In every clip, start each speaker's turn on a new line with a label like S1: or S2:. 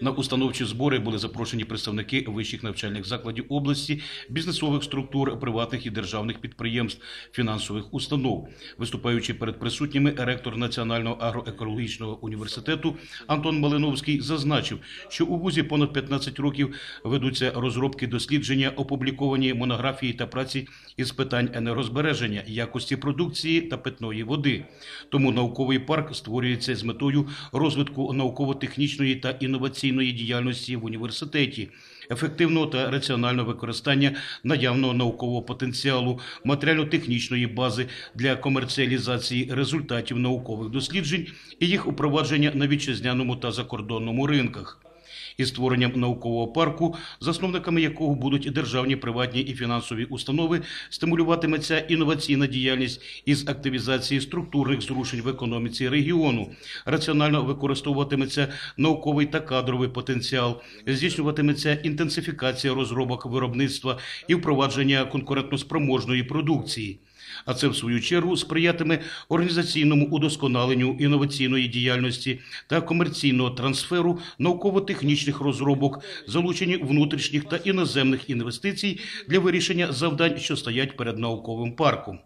S1: На установчі збори були запрошені представники вищих навчальних закладів області, бізнесових структур, приватних і державних підприємств, фінансових установ. Виступаючи перед присутніми, ректор Національного агроекологічного університету Антон Малиновський зазначив, що у вузі понад 15 років ведуться розробки дослідження, опубліковані монографії та праці із питань енергозбереження, якості продукції та питної води. Тому науковий парк створюється з метою розвитку науково-технічної та інноваційної діяльності в університеті, ефективного та раціонального використання наявного наукового потенціалу, матеріально-технічної бази для комерціалізації результатів наукових досліджень і їх упровадження на вітчизняному та закордонному ринках. Із створенням наукового парку, засновниками якого будуть державні, приватні і фінансові установи, стимулюватиметься інноваційна діяльність із активізації структурних зрушень в економіці регіону, раціонально використовуватиметься науковий та кадровий потенціал, здійснюватиметься інтенсифікація розробок виробництва і впровадження конкурентноспроможної продукції. А це в свою чергу сприятиме організаційному удосконаленню інноваційної діяльності та комерційного трансферу науково-технічних розробок, залученню внутрішніх та іноземних інвестицій для вирішення завдань, що стоять перед науковим парком.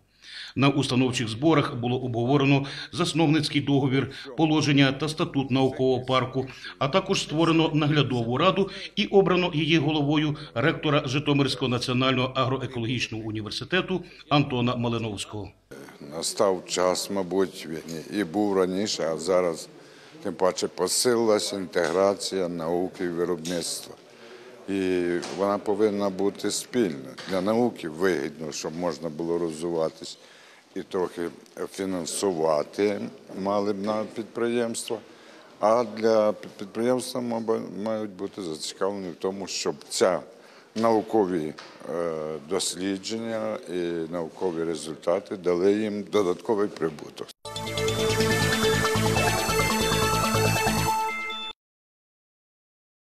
S1: На установчих зборах було обговорено засновницький договір, положення та статут наукового парку, а також створено наглядову раду і обрано її головою ректора Житомирського національного агроекологічного університету Антона Малиновського.
S2: Настав час, мабуть, і був раніше, а зараз тим паче посилилася інтеграція науки і виробництва. І вона повинна бути спільна. Для науки вигідно, щоб можна було розвиватись і трохи фінансувати мали б на підприємства. А для підприємства мають бути зацікавлені в тому, щоб ця наукові е, дослідження і наукові результати дали їм додатковий прибуток.